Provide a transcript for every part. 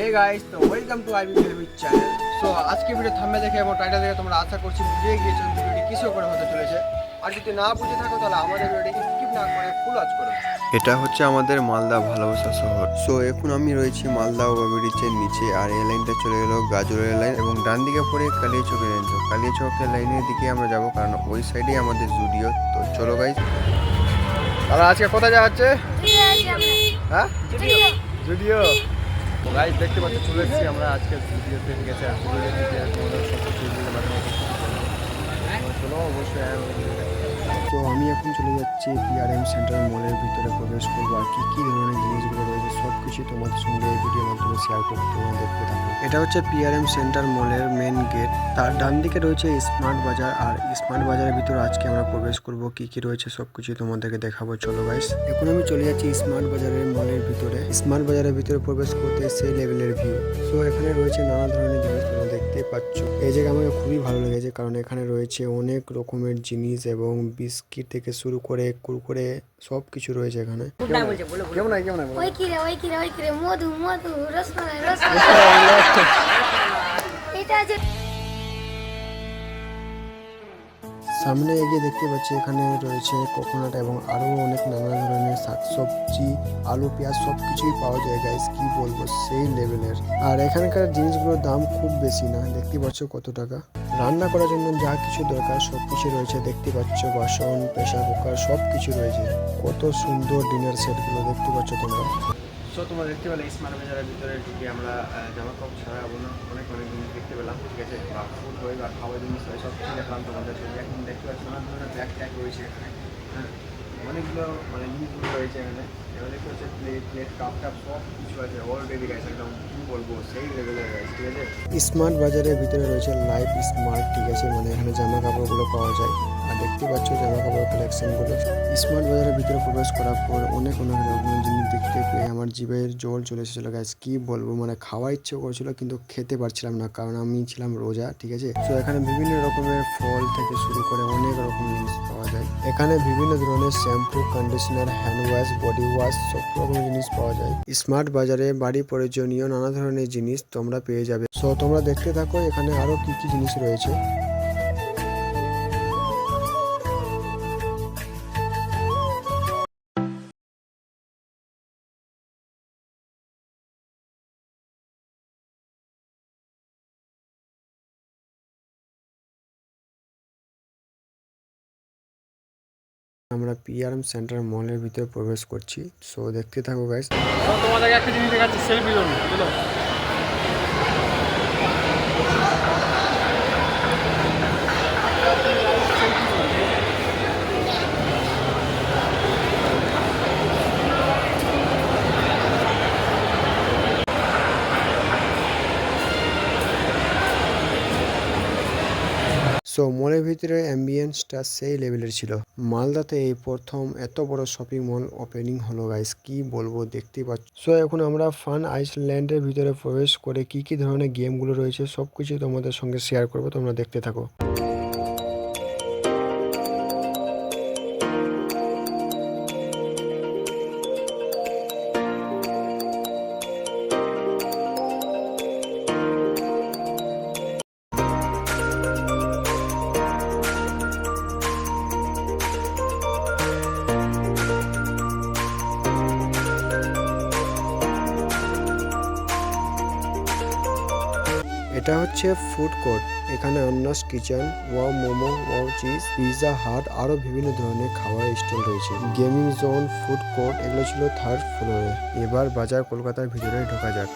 হে guys তো welcome to IB video channel so আজকে video থাম্বে দেখে এবং টাইটেল দেখে তোমরা আশা করছি বুঝে গিয়েছো ভিডিওটি কিসের উপরে হতে চলেছে। আর যদি না বুঝে থাকো তাহলে আমাদের ভিডিওটি স্কিপ না করে ফুল ওয়াচ করো। এটা হচ্ছে আমাদের মালদা ভালোবাসা শহর। সো এখন আমি রয়েছি মালদা ওভারব্রিজের নিচে আর এই লাইনটা চলে গেল গাজরের লাইন এবং ডান দিকে পরে কালিয়াচকের লাইন তো কালিয়াচকের লাইনের দিকে আমরা যাব কারণ ওই সাইডেই আমাদের জুডিও তো চলো গাইজ তাহলে আজকে কোথায় যাওয়া হচ্ছে? হ্যাঁ? জুডিও তো গাইস দেখতে পাচ্ছি, চলে এসেছি আমরা আজকে ভিডিওতে। ঠিক আছে, আর ভিডিও তোমাদের সব কিছু চলো, অবশ্যই তো আমি এখন চলে যাচ্ছি পিআরএম সেন্টার মলের ভিতরে প্রবেশ করব। আর কি কি ধরনের জিনিসগুলো রয়েছে সব কিছু তোমাদের সঙ্গে এই ভিডিওর মাধ্যমে শেয়ার করব তোমরা দেখতে থাকো এটা হচ্ছে পিআরএম সেন্টার মলের মেন গেট তার ডান দিকে রয়েছে স্মার্ট বাজার আর স্মার্ট বাজারের ভিতরে আজকে আমরা প্রবেশ করব। কি কি রয়েছে সব কিছু তোমাদেরকে দেখাবো। চলো গাইস এখন আমি চলে যাচ্ছি স্মার্ট বাজারের মলের ভিতরে। স্মার্ট বাজারের ভিতরে প্রবেশ করতে সেই লেভেলের ভিউ সো এখানে রয়েছে নানা ধরনের জিনিস তোমরা দেখতে পাচ্ছ। এই জায়গা আমাকে খুবই ভালো লেগেছে। কারণ এখানে রয়েছে অনেক রকমের জিনিস এবং বিস্কিট থেকে শুরু করে কুরকুরে সব কিছু রয়েছে এখানে। কেমন? হয় কেমন? ওই কিরে ওই কিরে ওই কিরে মধু মধু রসমালাই রসমালাই। এটা যে সামনে এগিয়ে দেখতে পাচ্ছি এখানে রয়েছে কোকোনাট এবং আরও অনেক নানা ধরনের শাকসবজি আলু পেঁয়াজ সব কিছুই পাওয়া যায় গাইস কি বলব সেই লেভেলের আর এখানকার জিনিসগুলোর দাম খুব বেশি না দেখতে পাচ্ছ কত টাকা? রান্না করার জন্য যা কিছু দরকার সব কিছু রয়েছে। দেখতে পাচ্ছ বাসন প্রেশার কুকার, সব কিছু রয়েছে। কত সুন্দর ডিনার সেটগুলো দেখতে পাচ্ছ তোমরা। সো তোমরা দেখতে পেলে স্মার্ট বাজারের ভিতরে ঢুকে আমরা জামা কাপড় ছাড়া অনেক অনেক জিনিস দেখতে পেলাম। ঠিক আছে, বা ফুড হয় বা খাওয়ার জিনিস হয় সব কিছু দেখলাম তোমাদের সঙ্গে এখন দেখতে পাচ্ছি নানা ধরনের ব্যাগ ট্যাগ রয়েছে এখানে। হ্যাঁ অনেকগুলো মানে জিনিসগুলো রয়েছে এখানে। হচ্ছে প্লেট প্লেট কাপ টাপ সব কিছু আছে। অলরেডি গাইছে একদম বলব? সেই লেভেলের গাইছে ঠিক আছে? স্মার্ট বাজারের ভিতরে রয়েছে লাইফ স্মার্ট ঠিক আছে? মানে এখানে জামা কাপড়গুলো পাওয়া যায়। আর দেখতে পাচ্ছ জামা কাপড় কালেকশনগুলো স্মার্ট বাজারের ভিতরে প্রবেশ করার পর অনেক অনেক রকমের জিনিস দেখতে পেয়ে আমার জিভের জল চলে এসেছিল গাছ কি বলব? মানে খাওয়ার ইচ্ছে করছিল, কিন্তু খেতে পারছিলাম না, কারণ আমি ছিলাম রোজা, ঠিক আছে? তো এখানে বিভিন্ন রকমের ফল থেকে শুরু করে অনেক রকম জিনিস পাওয়া যায়। এখানে বিভিন্ন ধরনের shampoo conditioner hand wash body wash সব রকমের জিনিস পাওয়া যায়। স্মার্ট বাজারে বাড়ি প্রয়োজনীয় নানা ধরনের জিনিস তোমরা পেয়ে যাবে। সো তোমরা দেখতে থাকো এখানে আরও কি কি জিনিস রয়েছে। আমরা পিআরএম সেন্টার মলের ভিতরে প্রবেশ করছি। সো দেখতে থাকো গাইস তোমাদের একটা জিনিস দেখাচ্ছি সেলফি জন্য সো মলের ভিতরে অ্যাম্বিয়েন্সটা সেই লেভেলের ছিল। মালদাতে এই প্রথম এত বড় শপিং মল ওপেনিং হলো গাইস কি বলব দেখতেই পাচ্ছ। সো এখন আমরা ফান আইসল্যান্ডের ভিতরে প্রবেশ করে কি কি ধরনের গেমগুলো রয়েছে সব কিছু তোমাদের সঙ্গে শেয়ার করব, তোমরা দেখতে থাকো। এটা হচ্ছে ফুড কোর্ট এখানে Anna's kitchen wow momo wow cheese Pizza Hut, আরও বিভিন্ন ধরনের খাবার স্টল রয়েছে। গেমিং জোন ফুড কোর্ট এগুলো ছিল থার্ড ফ্লোরে এবার বাজার কলকাতার ভিতরে ঢোকা যাক।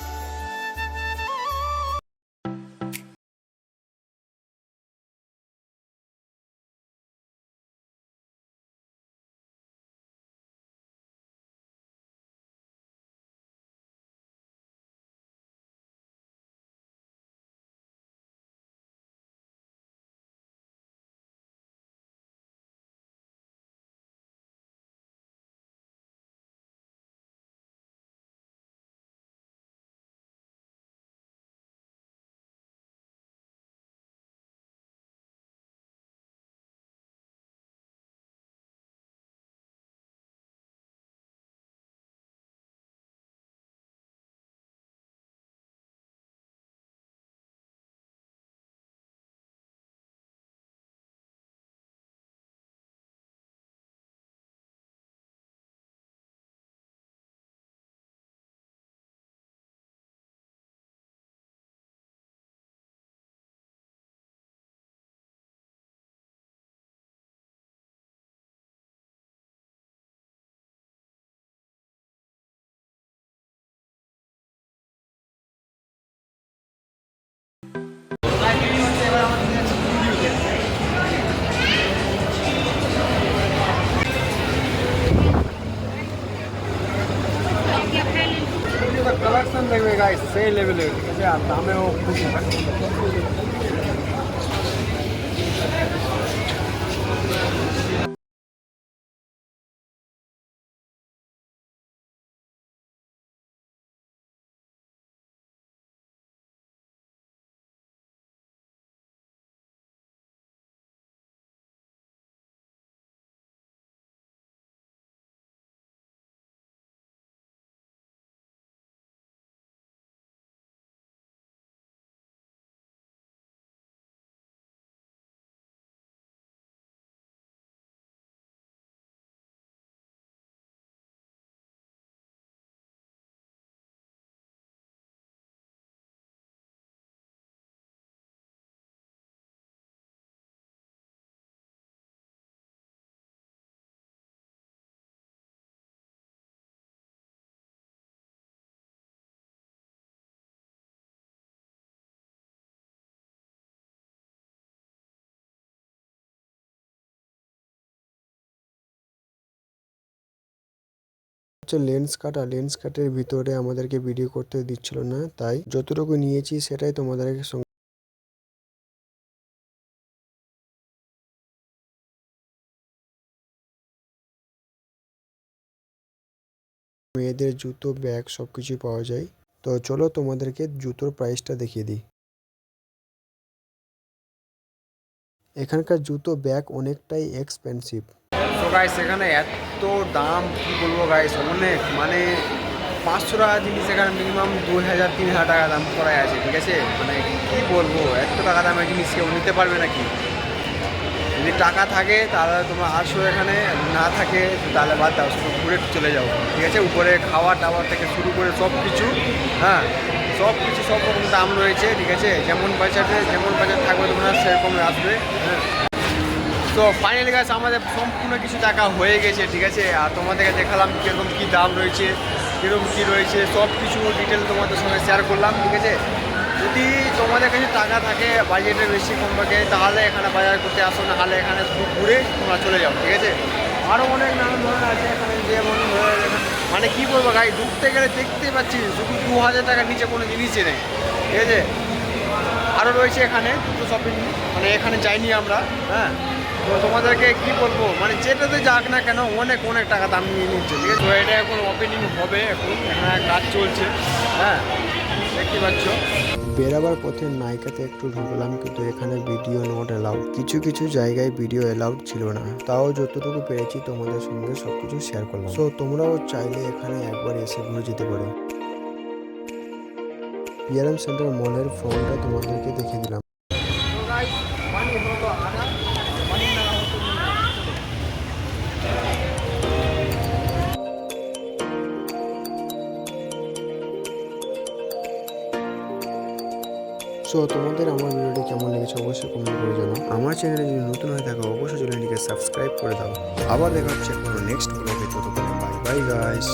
সেই লেভেলের ঠিক আর দামেও খুশি হচ্ছে লেন্স কাটা লেন্স কাটের ভিতরে আমাদেরকে ভিডিও করতে দিচ্ছিল না, তাই যতটুকু নিয়েছি সেটাই তোমাদেরকে মেয়েদের জুতো ব্যাগ সব কিছু পাওয়া যায়। তো চলো তোমাদেরকে জুতোর প্রাইসটা দেখিয়ে দিই। এখানকার জুতো ব্যাগ অনেকটাই এক্সপেন্সিভ তো গাইস এখানে এত দাম, কি বলব গাইস অনেক মানে পাঁচশো টাকা জিনিস এখানে মিনিমাম দু হাজার তিন হাজার টাকা দাম করাই আছে, ঠিক আছে? মানে কি বলব, এত টাকা দামের জিনিস কেউ নিতে পারবে নাকি? যদি টাকা থাকে, তাহলে তোমরা আসো এখানে, না থাকে, তাহলে বাদ দাও, শুধু ঘুরে চলে যাও, ঠিক আছে? উপরে খাওয়া টাওয়া থেকে শুরু করে সব কিছু হ্যাঁ? সব কিছু সব রকম দাম রয়েছে, ঠিক আছে? যেমন বাজারে যেমন বাজার থাকবে, তোমরা সেরকম আসবে হ্যাঁ? তো ফাইনালি গাছ আমাদের সম্পূর্ণ কিছু টাকা হয়ে গেছে, ঠিক আছে? আর তোমাদেরকে দেখালাম কীরকম কী দাম রয়েছে, কীরকম কী রয়েছে, সব কিছু ডিটেল তোমাদের সঙ্গে শেয়ার করলাম, ঠিক আছে? যদি তোমাদের কাছে টাকা থাকে বাজেটের বেশি কম থাকে, তাহলে এখানে বাজার করতে আসো না হলে এখানে ঘুরে তোমরা চলে যাও, ঠিক আছে? আরও অনেক নানান ধরনের আছে এখানে যেমন মানে কী বলব গাই ঢুকতে গেলে দেখতে পাচ্ছি, শুধু দু হাজার টাকার নিচে কোনো জিনিসই নেই, ঠিক আছে? আরও রয়েছে এখানে, দুটো শপিং মানে এখানে যাইনি আমরা হ্যাঁ? তো তোমাদেরকে কি বলব? মানে যেটাতে যাক না কেন অনেক অনেক টাকা দাম নিয়ে নিচ্ছে ঠিক আছে? এটা এখন ওপেনিং হবে এখন এখানে কাজ চলছে। হ্যাঁ। দেখতে পাচ্ছ। বেরাবার পথে নাইকাতে একটু ঢুকলাম কিন্তু এখানে ভিডিও নট অ্যালাউড কিছু কিছু জায়গায় ভিডিও অ্যালাউড ছিল না। তাও যতটুকু পেরেছি তোমাদের সঙ্গে সব কিছু শেয়ার করলাম। সো তোমরাও চাইলে এখানে একবার এসে ঘুরে যেতে পারো। পিআরএম সেন্টার মলের ফোনটা তোমাদেরকে দেখিয়ে দিলাম। সো তোমাদের আমার ভিডিওটি কেমন লেগেছে অবশ্যই কমেন্ট করে জানাও। আমার চ্যানেলে যদি নতুন হয়ে থাকো, অবশ্যই চ্যানেলটিকে সাবস্ক্রাইব করে দাও। আবার দেখা হচ্ছে কোনো নেক্সট ব্লগে ততক্ষণে বাই বাই গাইস